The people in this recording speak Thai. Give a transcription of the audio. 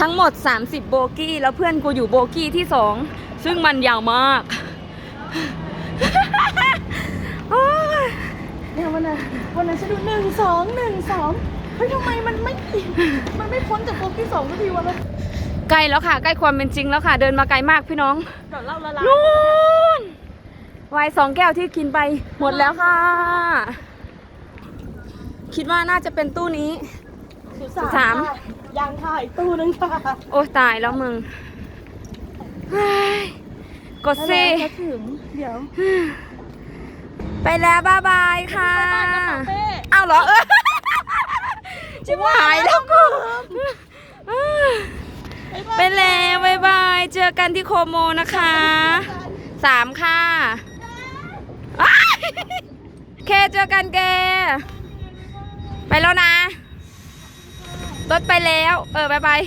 ทั้งหมด 30 โบกี้ แล้วเพื่อนกูอยู่โบกี้ที่2ซึ่งมันยาวมากโอ้ยเนี่ยวันนั้นวันนั้นฉันดูหนึ่งสองหนึ่งสองเฮ้ยทำไมมันไม่มันไม่พ้นจากโปรที่สองสักทีวะเราใกล้แล้วค่ะใกล้ความเป็นจริงแล้วค่ะ เดินมาไกลมากพี่น้องเดี๋ยวเราละลายนู่นไวน์สองแก้วที่กินไปหมดแล้วค่ะ คิดว่าน่าจะเป็นตู้นี้สามค่ะ ยังค่ะอีกตู้นึงค่ะโอ้ตายแล้วมึงเฮ้ยกดสิแล้วจะถึง เดี๋ยวไปแล้วบ๊ายบายค่ะเป้เอาเหรอเออชิบหายแล้วกูไปแล้วบ๊ายบายเจอกันที่โคโมนะคะสามค่ะอ้ายเคเจอกันแก ไปแล้วนะ รถไปแล้ว เออบายบาย